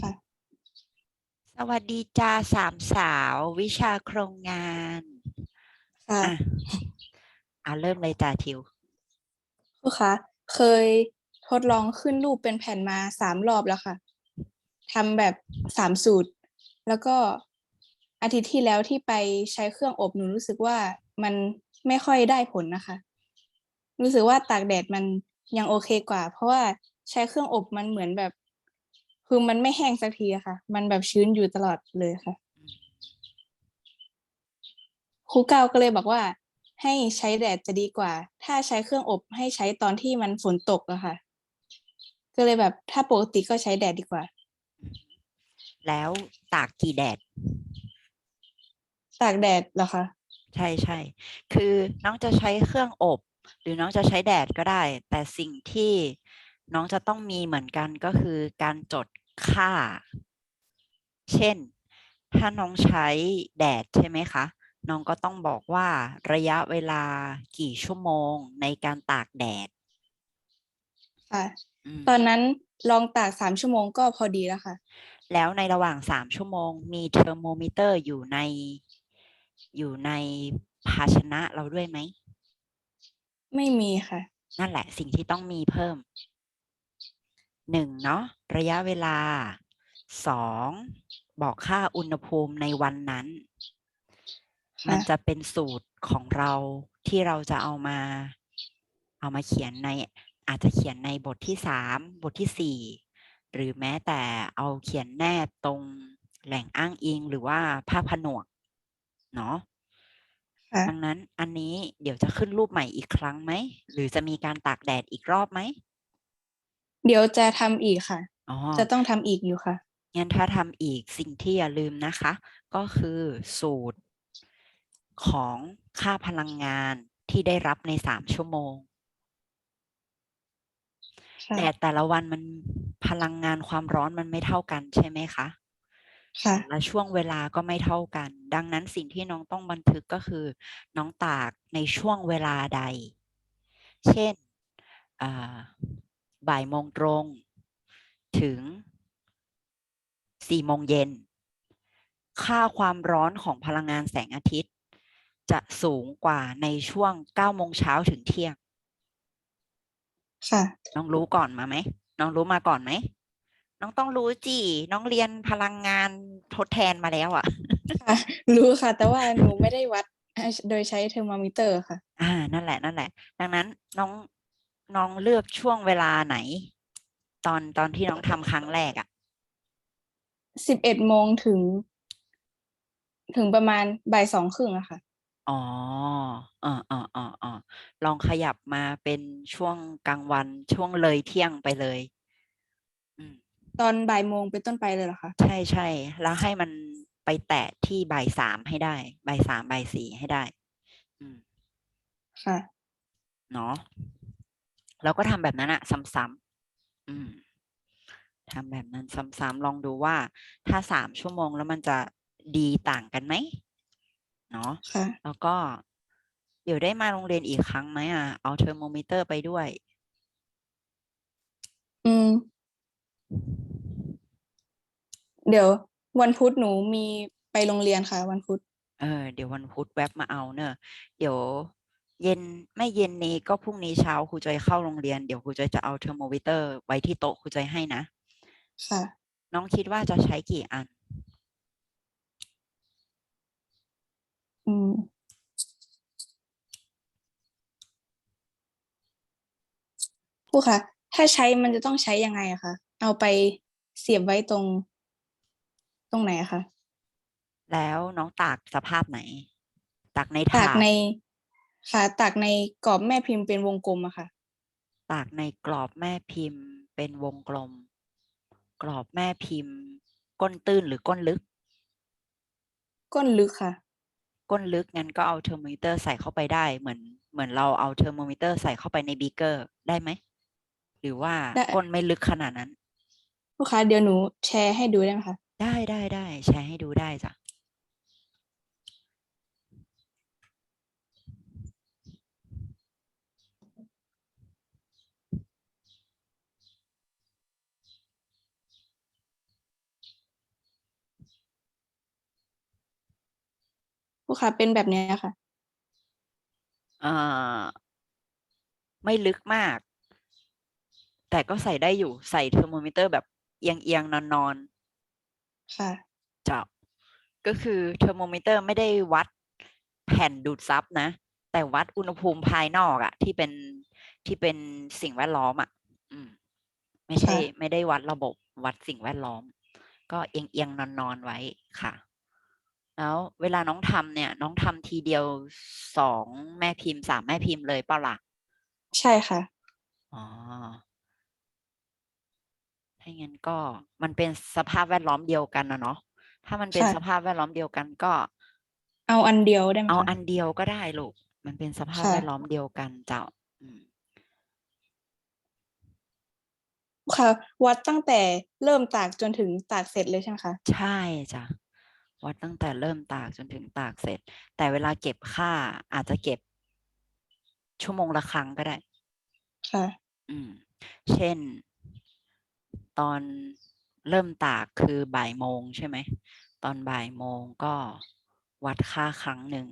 ค่ะ สวัสดีจ้าสามสาววิชาโครงงานค่ะอะเอาเริ่มเลยจ้าทิว ครูคะเคยทดลองขึ้นรูปเป็นแผ่นมาสามรอบแล้วค่ะทำแบบสามสูตร แล้วก็อาทิตย์ที่แล้วที่ไปใช้เครื่องอบหนูรู้สึกว่ามันไม่ค่อยได้ผลนะคะ รู้สึกว่าตากแดดมันยังโอเคกว่า เพราะว่าใช้เครื่องอบมันเหมือนแบบ คือมันไม่แห้งสักทีอะค่ะ มันแบบชื้นอยู่ตลอดเลยค่ะครูเก้าก็เลยบอกว่า ให้ใช้แดดจะดีกว่า ถ้าใช้เครื่องอบให้ใช้ตอนที่มันฝนตกอะค่ะ ก็เลยแบบถ้าปกติก็ใช้แดดดีกว่า แล้วตากกี่แดด ตากแดดเหรอคะใช่ใช่ คือน้องจะใช้เครื่องอบ หรือน้องจะใช้แดดก็ได้ แต่สิ่งที่น้องจะต้องมีเหมือนกันก็คือการจด ค่า เช่น ถ้าน้องใช้แดดใช่ไหมคะ น้องก็ต้องบอกว่าระยะเวลากี่ชั่วโมงในการตากแดด ค่ะอืมตอนนั้นลองตากสามชั่วโมงก็พอดีแล้วค่ะ แล้วในระหว่างสามชั่วโมงมีเทอร์โมมิเตอร์อยู่ใน อยู่ในภาชนะเราด้วยไหม ไม่มีค่ะ นั่นแหละสิ่งที่ต้องมีเพิ่ม หนึ่งเนาะระยะเวลาสองบอกค่าอุณหภูมิในวันนั้นค่ะมันจะเป็นสูตรของเราที่เราจะเอามา เอามาเขียนในอาจจะเขียนในบทที่สามบทที่สี่หรือแม้แต่เอาเขียนแนบตรงแหล่งอ้างอิงหรือว่าภาพผนวก เนาะค่ะดังนั้นอันนี้เดี๋ยวจะขึ้นรูปใหม่อีกครั้งไหม หรือจะมีการตากแดดอีกรอบไหม เดี๋ยวจะทำอีกค่ะ อ๋อ จะต้องทำอีกอยู่ค่ะ งั้นถ้าทำอีกสิ่งที่อย่าลืมนะคะ ก็คือสูตรของค่าพลังงานที่ได้รับในสามชั่วโมง ค่ะแต่แต่ละวันมันพลังงานความร้อนมันไม่เท่ากันใช่ไหมคะ ค่ะแต่ละช่วงเวลาก็ไม่เท่ากัน ดังนั้นสิ่งที่น้องต้องบันทึกก็คือ น้องตากในช่วงเวลาใด เช่นอ่า บ่ายโมงตรง ถึงสี่โมงเย็น ค่าความร้อนของพลังงานแสงอาทิตย์ จะสูงกว่าในช่วงเก้าโมงเช้าถึงเที่ยง ค่ะ น้องรู้ก่อนมาไหม น้องรู้มาก่อนไหม น้องต้องรู้จีน้องเรียนพลังงานทดแทนมาแล้วอะ่ะ ค่ะ รู้ค่ะ แต่ว่าหนูไม่ได้วัดโดยใช้เทอร์โมมิเตอร์ค่ะ อ่า นั่นแหละ นั่นแหละ ดังนั้นน้อง น้องเลือกช่วงเวลาไหน ตอนตอนที่น้องทำครั้งแรกอะ่ะสิบเอ็ดโมงถึง ถึงประมาณบ่ายสองครึ่งอะค่ะ อ๋ออ่าอ่าอ่าอ่าลองขยับมาเป็นช่วงกลางวันช่วงเลยเที่ยงไปเลย อืม ตอนบ่ายโมงเป็นต้นไปเลยเหรอคะใช่ใช่แล้วให้มันไปแตะที่บ่ายสามให้ได้บ่ายสามบ่ายสี่ให้ได้ อืมค่ะ เนาะ เราก็ทำแบบนั้นอะซ้ำๆอืมทำแบบนั้นซ้ำๆลองดูว่า ถ้าสามชั่วโมงแล้วมันจะดีต่างกันไหมเนาะค่ะแล้วก็เดี๋ยวได้มาโรงเรียนอีกครั้งไหมอะ เอาเทอร์โมมิเตอร์ไปด้วย อืม เดี๋ยววันพุธหนูมีไปโรงเรียนค่ะ วันพุธเออเดี๋ยววันพุธแวบมาเอาเนอะเดี๋ยว เย็นไม่เย็นนี้ก็พรุ่งนี้เช้าครูจอยเข้าโรงเรียนเดี๋ยวครูจอยจะเอาเทอร์โมมิเตอร์ไว้ที่โต๊ะครูจอยให้นะ ค่ะ น้องคิดว่าจะใช้กี่อัน อืม ครูคะ ถ้าใช้มันจะต้องใช้ยังไงอะคะ เอาไปเสียบไว้ตรง ตรงไหนอะคะ แล้วน้องตากสภาพไหน ตากในตาถากดใน ค่ะตากในกรอบแม่พิมพ์เป็นวงกลมอะค่ะ ตากในกรอบแม่พิมพ์เป็นวงกลม กรอบแม่พิมพ์ ก้นตื้นหรือก้นลึก ก้นลึกค่ะ ก้นลึกงั้นก็เอาเทอร์โมมิเตอร์ใส่เข้าไปได้เหมือน เหมือนเราเอาเทอร์โมมิเตอร์ใส่เข้าไปในบีเกอร์ได้ไหม หรือว่าได้ ก้นไม่ลึกขนาดนั้น ลูกค้าเดี๋ยวหนูแชร์ให้ดูได้ไหมคะ ได้ได้ได้แชร์ให้ดูได้จ้ะ ครูคะเป็นแบบเนี้ยค่ะอ่าไม่ลึกมาก แต่ก็ใส่ได้อยู่ใส่เทอร์โมมิเตอร์แบบเอียงเอียงนอนนอนๆค่ะเจาะก็คือเทอร์โมมิเตอร์ไม่ได้วัดแผ่นดูดซับนะ แต่วัดอุณหภูมิภายนอกอะที่เป็นที่เป็นสิ่งแวดล้อมอะอืม ไม่ใช่ ค่ะ ไม่ได้วัดระบบวัดสิ่งแวดล้อม ก็เอียงเอียงนอนนอนๆไว้ค่ะ แล้วเวลาน้องทำเนี่ย น้องทำทีเดียวสองแม่พิมพ์สามแม่พิมพ์เลยเปล่าล่ะใช่ค่ะ อ๋อถ้างั้นก็มันเป็นสภาพแวดล้อมเดียวกันนะเนาะถ้ามันเป็นค่ะ สภาพแวดล้อมเดียวกันก็ เอาอันเดียวได้ไหมเอาคะ อันเดียวก็ได้ลูก มันเป็นสภาพค่ะ แวดล้อมเดียวกันเจ้าอืม ค่ะ วัดตั้งแต่เริ่มตากจนถึงตากเสร็จเลยใช่ไหมคะ ใช่จ้ะ วัดตั้งแต่เริ่มตากจนถึงตากเสร็จ แต่เวลาเก็บค่าอาจจะเก็บ ชั่วโมงละครั้งก็ได้ ค่ะ อืม เช่น ตอนเริ่มตากคือบ่ายโมงใช่ไหม ตอนบ่ายโมงก็วัดค่าครั้งหนึ่ง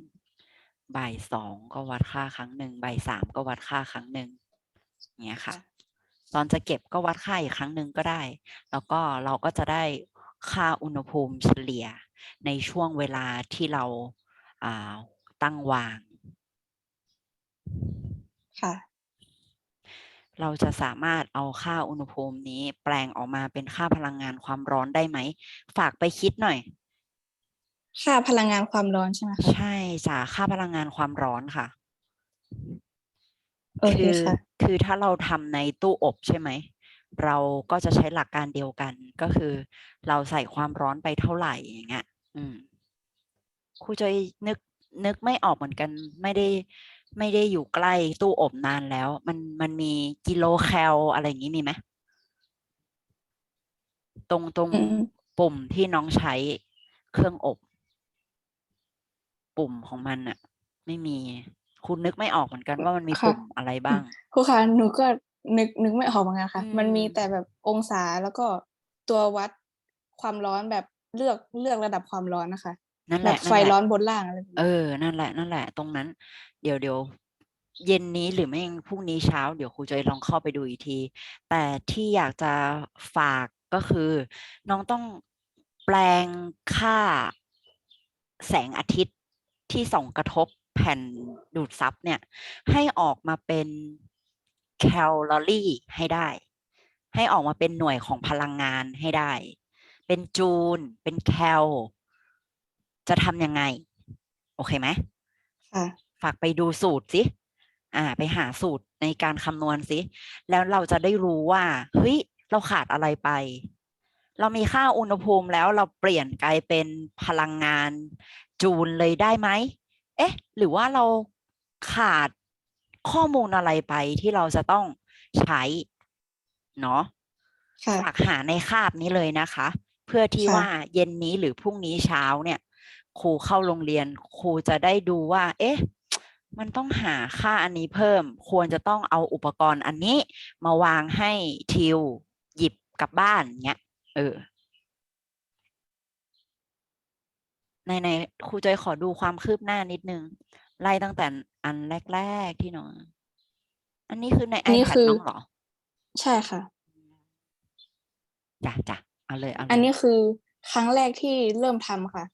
บ่ายสองก็วัดค่าครั้งหนึ่ง บ่ายสามก็วัดค่าครั้งหนึ่งอย่างเงี้ยค่ะ ตอนจะเก็บก็วัดค่าอีกครั้งหนึ่งก็ได้ แล้วก็เราก็จะได้ค่าอุณหภูมิเฉลี่ย ในช่วงเวลาที่เราอ่าตั้งวาง ค่ะ เราจะสามารถเอาค่าอุณหภูมินี้แปลงออกมาเป็นค่าพลังงานความร้อนได้ไหม ฝากไปคิดหน่อย ค่าพลังงานความร้อนใช่ไหมคะใช่จ้ะค่าพลังงานความร้อนค่ะ โอเคคือค่ะ คือถ้าเราทำในตู้อบใช่ไหม เราก็จะใช้หลักการเดียวกันก็คือ เราใส่ความร้อนไปเท่าไหร่อย่างเงี้ยอืมครูจอยนึกนึกไม่ออกเหมือนกัน ไม่ได้ไม่ได้อยู่ใกล้ตู้อบนานแล้ว มันมันมีกิโลแคลอะไรอย่างนี้มีไหมตรงตรงอืมปุ่มที่น้องใช้เครื่องอบ ปุ่มของมันอะไม่มี คุณนึกไม่ออกเหมือนกันว่ามันมีค่ะปุ่มอะไรบ้างครูคะหนูก็ นึกนึกไม่ออกเหมือนกันค่ะ อืม มันมีแต่แบบองศาแล้วก็ตัววัดความร้อนแบบเลือกเลือกระดับความร้อนนะคะ นั่นแหแบละบไฟนั่นแหละ ร้อนบนล่างอะไรแบบเอนี้อ นั่นแหละ นั่นแหละ ตรงนั้น เดี๋ยวเดี๋ยวเย็นนี้หรือไม่พรุ่งนี้เช้า เดี๋ยวครูจะลองเข้าไปดูอีกที แต่ที่อยากจะฝากก็คือ น้องต้องแปลงค่าแสงอาทิตย์ที่ส่องกระทบแผ่นดูดซับเนี่ย ให้ออกมาเป็น แคลอรี่ให้ได้ ให้ออกมาเป็นหน่วยของพลังงานให้ได้ เป็นจูล เป็นแคล จะทำยังไง โอเคไหมค่ะฝากไปดูสูตรสิ อ่า ไปหาสูตรในการคำนวณสิ แล้วเราจะได้รู้ว่า เฮ้ย เราขาดอะไรไป เรามีค่าอุณหภูมิแล้วเราเปลี่ยนกลายเป็นพลังงานจูลเลยได้ไหม เอ๊ะ หรือว่าเราขาด ข้อมูลอะไรไปที่เราจะต้องใช้เนาะค่ะฝากหาในคาบนี้เลยนะคะ เพื่อที่ค่ะว่าเย็นนี้หรือพรุ่งนี้เช้าเนี่ย ครูเข้าโรงเรียน ครูจะได้ดูว่า เอ๊ะ มันต้องหาค่าอันนี้เพิ่ม ควรจะต้องเอาอุปกรณ์อันนี้ มาวางให้ทิว หยิบกลับบ้านเงี้ยเออในในครูจอยขอดูความคืบหน้านิดนึง ไล่ตั้งแต่ อันแรก ๆ ที่น้อง อันนี้คือในอันนี้ iPad คือ น้องเหรอใช่ค่ะ จ้ะจ้ะเอาเลยเอาเลยอันนี้คือครั้งแรกที่เริ่มทำค่ะ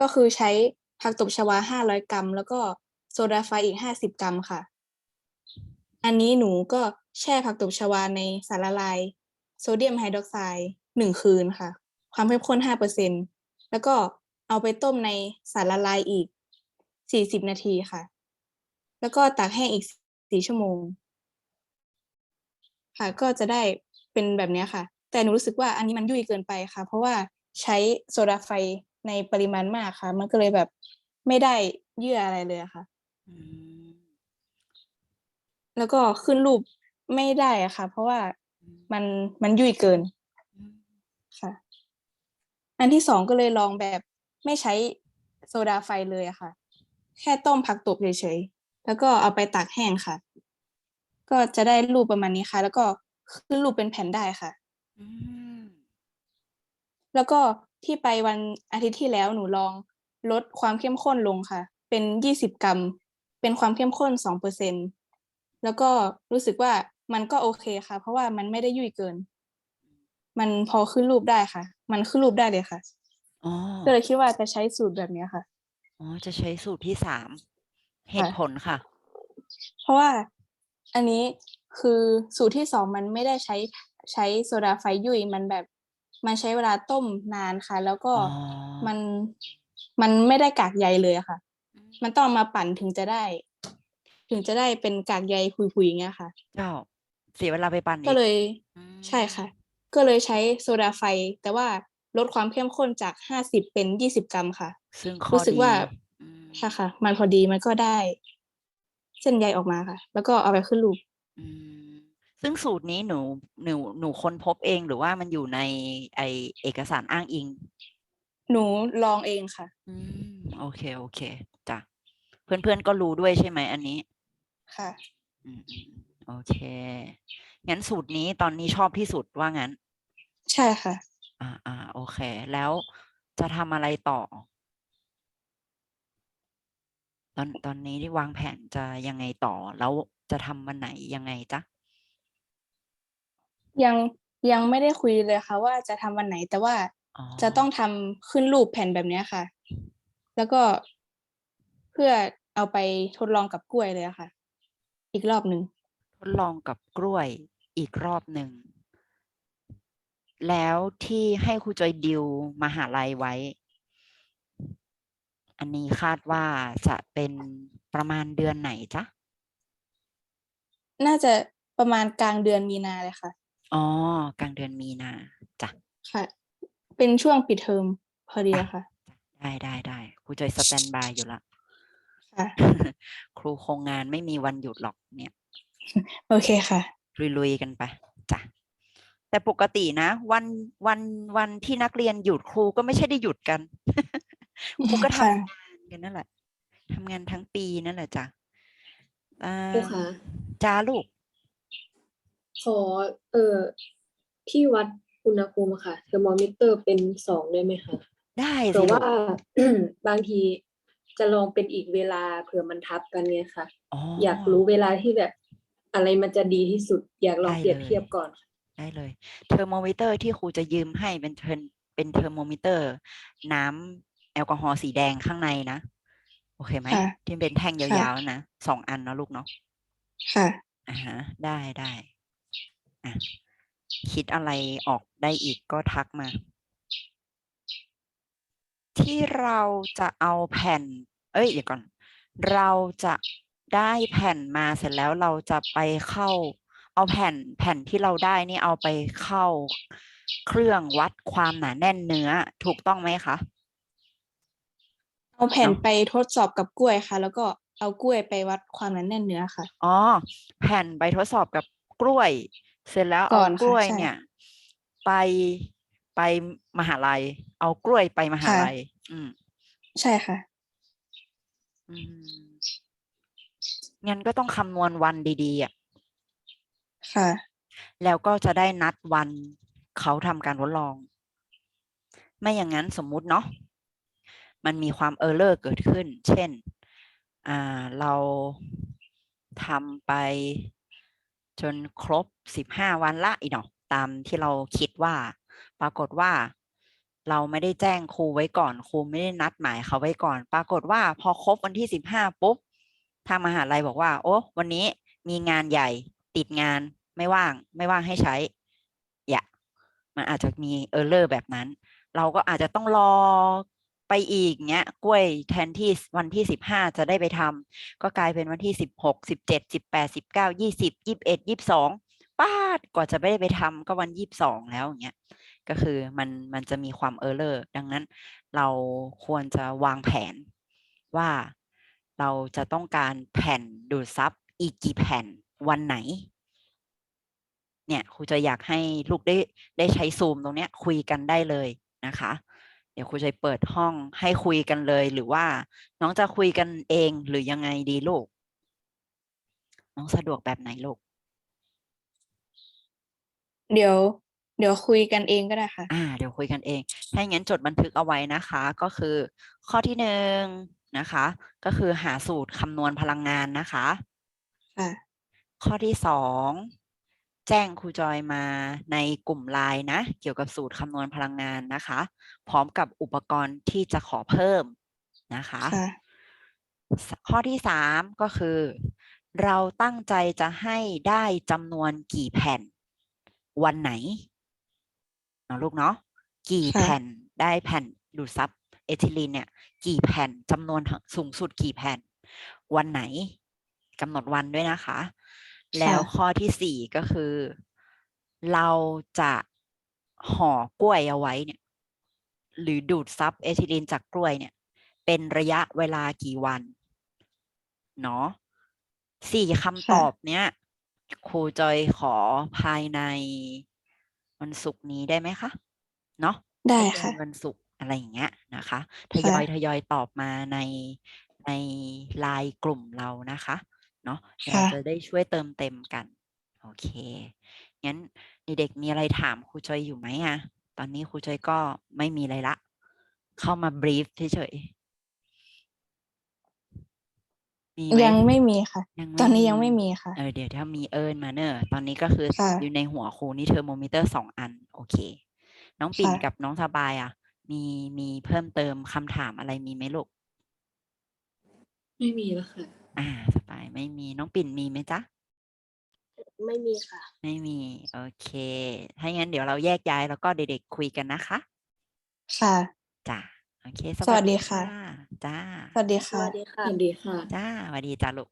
ก็คือใช้ผักตบชวาห้าร้อยกรัม แล้วก็โซดาไฟอีกห้าสิบกรัมค่ะ อันนี้หนูก็แช่ผักตบชวาในสารละลาย โซเดียมไฮดรอกไซด์หนึ่งคืนค่ะ ความเข้มข้นห้าเปอร์เซ็นแล้วก็เอาไปต้มในสารละลายอีกสี่สิบนาทีค่ะ แล้วก็ตากแห้งอีกสี่ชั่วโมง ค่ะก็จะได้เป็นแบบเนี้ยค่ะ แต่หนูรู้สึกว่าอันนี้มันยุ่ยเกินไปค่ะ เพราะว่าใช้โซดาไฟในปริมาณมากค่ะ มันก็เลยแบบไม่ได้เยื่ออะไรเลยอะค่ะอืมแล้วก็ขึ้นรูปไม่ได้อะค่ะ เพราะว่ามันมันยุ่ยเกินอืมค่ะ อันที่สองก็เลยลองแบบไม่ใช้โซดาไฟเลยอะค่ะ แค่ต้มผักตบเฉยๆ แล้วก็เอาไปตากแห้งค่ะ ก็จะได้รูปประมาณนี้ค่ะ แล้วก็ขึ้นรูปเป็นแผ่นได้ค่ะ อืมแล้วก็ที่ไปวันอาทิตย์ที่แล้วหนูลองลดความเข้มข้นลงค่ะ เป็นยี่สิบกรัม เป็นความเข้มข้นสองเปอร์เซ็นแล้วก็รู้สึกว่ามันก็โอเคค่ะ เพราะว่ามันไม่ได้ยุ่ยเกิน มันพอขึ้นรูปได้ค่ะ มันขึ้นรูปได้เลยค่ะ อ๋อก็เลยคิดว่าจะใช้สูตรแบบเนี้ยค่ะ อ๋อจะใช้สูตรที่สาม เหตุผลค่ะ เพราะว่าอันนี้คือสูตรที่สองมันไม่ได้ใช้ใช้โซดาไฟยุ่ยมันแบบมันใช้เวลาต้มนานค่ะ แล้วก็อ๋อมันมันไม่ได้กากใยเลยอะค่ะ มันต้องเอามาปั่นถึงจะได้ ถึงจะได้เป็นกากใยคุยๆอย่างเงี้ยค่ะ เจ้า เสียเวลาไปปั่นอีก็เลยอืมใช่ค่ะ ก็เลยใช้โซดาไฟ แต่ว่าลดความเข้มข้นจากห้าสิบเป็นยี่สิบกรัมค่ะ ซึ่งข้อรู้สึกดีว่า อืมค่ะค่ะ มันพอดีมันก็ได้ เส้นใยออกมาค่ะ แล้วก็เอาไปขึ้นรูป อืมซึ่งสูตรนี้หนูหนูหนูค้นพบเองหรือว่ามันอยู่ในไอเอกสารอ้างอิง หนูลองเองค่ะ อืม โอเค โอเคจ้ะเพื่อนๆก็รู้ด้วยใช่ไหมอันนี้ ค่ะ อืมอืมอืมโอเค งั้นสูตรนี้ตอนนี้ชอบที่สุดว่างั้น ใช่ค่ะ อ่าอ่าโอเค แล้วจะทำอะไรต่อ ตอนตอนนี้ที่วางแผนจะยังไงต่อ แล้วจะทำวันไหนยังไงจ๊ะ ยังยังไม่ได้คุยเลยค่ะ ว่าจะทำวันไหน แต่ว่าอ๋อจะต้องทำขึ้นรูปแผ่นแบบเนี้ยค่ะ แล้วก็เพื่อเอาไปทดลองกับกล้วยเลยอะค่ะ อีกรอบหนึ่งทดลองกับกล้วยอีกรอบหนึ่ง แล้วที่ให้ครูจอยดิวมหาลัยไว้ อันนี้คาดว่าจะเป็นประมาณเดือนไหนจ๊ะ น่าจะประมาณกลางเดือนมีนาเลยค่ะ อ๋อ กลางเดือนมีนาจ้ะ ค่ะ เป็นช่วงปิดเทอมพอดีอะค่ะ ได้ได้ได้ครูจอยสแตนบายอยู่ละค่ะ ครูโครงงานไม่มีวันหยุดหรอกเนี่ย โอเคค่ะ ลุยๆกันไปจ้ะ แต่ปกตินะ วันวันวันที่นักเรียนหยุดครูก็ไม่ใช่ได้หยุดกัน ครูก็ทำค่ะงานกันนั่นแหละทำงานทั้งปีนั่นแหละจ้ะอ่าครูคะจ้าลูก ขอเอ่อที่วัดอุณหภูมิอะค่ะเทอร์โมมิเตอร์เป็นสองได้ไหมคะได้เผื่สิอลูว่าก บางทีจะลองเป็นอีกเวลาเผื่อมันทับกันไงค่ะอ๋ออยากรู้เวลาที่แบบอะไรมันจะดีที่สุด อยากลองได้เปรียบเลย เทียบก่อนค่ะได้เลย เทอร์โมมิเตอร์ที่ครูจะยืมให้เป็นเทอร์เป็นเทอร์โมมิเตอร์ น้ำ แอลกอฮอล์สีแดงข้างในนะ โอเคไหมค่ะที่เป็นแท่งค่ะยาวๆนะสองอันเนาะลูกเนาะค่ะ อ่าฮะ ได้ได้อะคิดอะไรออกได้อีกก็ทักมา ที่เราจะเอาแผ่น เอ้ยเดี๋ยวก่อน เราจะได้แผ่นมาเสร็จแล้วเราจะไปเข้า เอาแผ่นแผ่นที่เราได้นี่เอาไปเข้า เครื่องวัดความหนาแน่นเนื้อถูกต้องไหมคะ เอาแผ่นเนอะไปทดสอบกับกล้วยค่ะ แล้วก็เอากล้วยไปวัดความหนาแน่นเนื้อค่ะ อ๋อ แผ่นไปทดสอบกับกล้วย เสร็จแล้วก่เอาอนค่ะกล้วยใช่ เนี่ย ไปไปมหาลัย เอากล้วยไปมหาค่ะ ลัย อืม ใช่ค่ะ อืมงั้นก็ต้องคำนวณวันดีๆอะ ค่ะ แล้วก็จะได้นัดวันเขาทำการทดลอง ไม่อย่างนั้นสมมุติเนาะ มันมีความเออร์เลอร์เกิดขึ้น เช่นเราทำไปจนครบสิบห้าวันละอีกเนาะตามที่เราคิดว่า ปรากฏว่า เราไม่ได้แจ้งครูไว้ก่อนครูไม่ได้นัดหมายเขาไว้ก่อน ปรากฏว่าพอครบวันที่สิบห้าปุ๊บทางมหาลัยบอกว่า โอ้วันนี้มีงานใหญ่ติดงานไม่ว่าง ไม่ว่างให้ใช้อย่ามันอาจจะมีเออร์เลอร์แบบนั้น เราก็อาจจะต้องรอ ไปอีกเงี้ยกล้วยแทนที่วันที่สิบห้าจะได้ไปทำก็กลายเป็นวันที่สิบหกสิบเจ็ดสิบแปดสิบเก้ายี่สิบยี่สิบเอ็ดยี่สิบสองป้าดกว่าจะไม่ได้ไปทำก็วันยี่สิบสองแล้วอย่างเงี้ยก็คือมันมันจะมีความเออร์เลอร์ดังนั้นเราควรจะวางแผนว่าเราจะต้องการแผ่นดูดซับอีกกี่แผ่นวันไหน เนี่ยครูจะอยากให้ลูกได้ได้ใช้ซูมตรงเนี้ยคุยกันได้เลยนะคะ เดี๋ยวครูจะเปิดห้องให้คุยกันเลย หรือว่าน้องจะคุยกันเองหรือยังไงดีลูก น้องสะดวกแบบไหนลูก เดี๋ยว เดี๋ยวคุยกันเองก็ได้ค่ะ อ่า เดี๋ยวคุยกันเอง ถ้าอย่างนั้นจดบันทึกเอาไว้นะคะ ก็คือ ข้อที่หนึ่งนะคะ ก็คือหาสูตรคำนวณพลังงานนะคะ ค่ะ ข้อที่สอง แจ้งครูจอยมาในกลุ่มไลน์นะ เกี่ยวกับสูตรคำนวณพลังงานนะคะ พร้อมกับอุปกรณ์ที่จะขอเพิ่มนะคะค่ะสข้อที่สามก็คือ เราตั้งใจจะให้ได้จำนวนกี่แผ่น วันไหนเนาะลูกเนาะกี่ค่ะแผ่นได้แผ่นดูดซับเอทิลีนเนี่ย กี่แผ่นจำนวนทั้งสูงสุดกี่แผ่น วันไหนกำหนดวันด้วยนะคะ แล้วข้อที่สี่ก็คือ เราจะห่อกล้วยเอาไว้เนี่ย หรือดูดซับเอทิลีนจากกล้วยเนี่ย เป็นระยะเวลากี่วันเนาะสี่คำค่ะตอบเนี้ยครูจอยขอภายในวันศุกร์นี้ได้ไหมคะ เนาะได้ไม่เกินค่ะวันศุกร์อะไรอย่างเงี้ยนะคะทค่ะยอยทยอยตอบมาในในไลน์กลุ่มเรานะคะ เนาะเดี๋ยวเราค่ะจะได้ช่วยเติมเต็มกัน โอเค งั้นเด็กๆมีอะไรถามครูจอยอยู่ไหมอะตอนนี้ครูจอยก็ไม่มีอะไรละ เข้ามาบรีฟเฉยๆมีไหมยังไม่มีค่ะ ยังตอนนี้ยังไม่มีค่ะ เออเดี๋ยวถ้ามีเอิญมาเนอะตอนนี้ก็คือค่ะ อยู่ในหัวครูนี่เทอร์โมมิเตอร์สองอัน โอเค น้องปิ่นค่ะ กับน้องสบายอะ มีมีเพิ่มเติมคำถามอะไรมีไหมลูก ไม่มีแล้วค่ะ อ่าสบายไม่มีน้องปิ่นมีไหมจ๊ะ ไม่มีค่ะ ไม่มี โอเคถ้างั้นเดี๋ยวเราแยกย้ายแล้วก็เด็กๆคุยกันนะคะ ค่ะ จ้าโอเคสวัสดีค่ะ จ้า สวัสดีสค่ะ วัสดีค่ะ สวัสดีค่ะ จ้าสวัสดีจ้าลูก